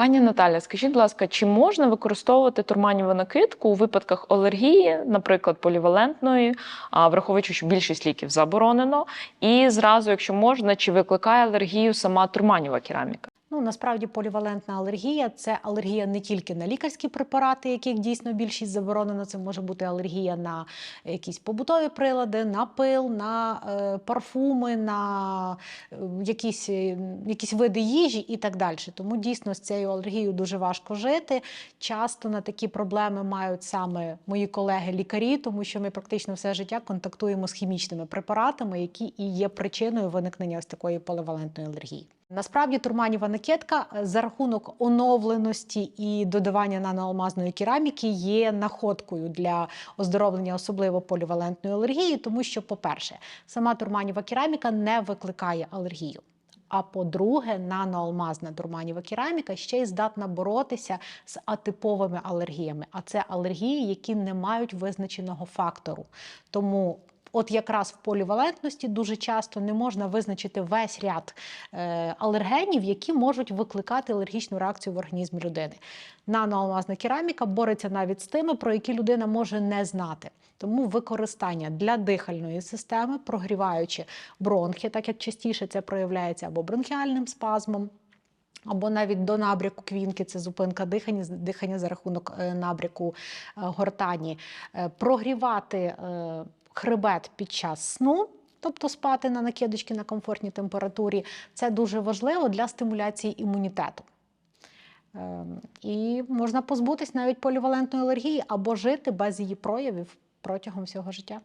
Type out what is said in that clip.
Пані Наталя, скажіть, будь ласка, чи можна використовувати турманіву накидку у випадках алергії, наприклад, полівалентної, а враховуючи, що більшість ліків заборонено, і зразу, якщо можна, чи викликає алергію сама турманіва кераміка? Насправді полівалентна алергія це алергія не тільки на лікарські препарати, яких дійсно більшість заборонено. Це може бути алергія на якісь побутові прилади, на пил, на е, парфуми, на е, якісь, е, якісь види їжі і так далі. Тому дійсно з цією алергією дуже важко жити. Часто на такі проблеми мають саме мої колеги-лікарі, тому що ми практично все життя контактуємо з хімічними препаратами, які і є причиною виникнення ось такої поливалентної алергії. Насправді турманіва накидка е, за рахунок оновленості і додавання наноалмазної кераміки є находкою для оздоровлення особливо полівалентної алергії, тому що, по-перше, сама турманіва кераміка не викликає алергію. А по-друге, наноалмазна турманіва кераміка ще й здатна боротися з атиповими алергіями. А це алергії, які не мають визначеного фактору. Тому От якраз в полівалентності дуже часто не можна визначити весь ряд е, алергенів, які можуть викликати алергічну реакцію в організмі людини. Наноалмазна кераміка бореться навіть з тими, про які людина може не знати. Тому використання для дихальної системи, прогріваючи бронхи, так як частіше це проявляється або бронхіальним спазмом. Або навіть до набряку квінки, це зупинка дихання, дихання за рахунок е, набряку е, гортані, прогрівати хребет під час сну. Тобто спати на накидочки на комфортній температурі, це дуже важливо для стимуляції імунітету. Ем, І можна позбутись навіть полівалентної алергії або жити без її проявів протягом всього життя.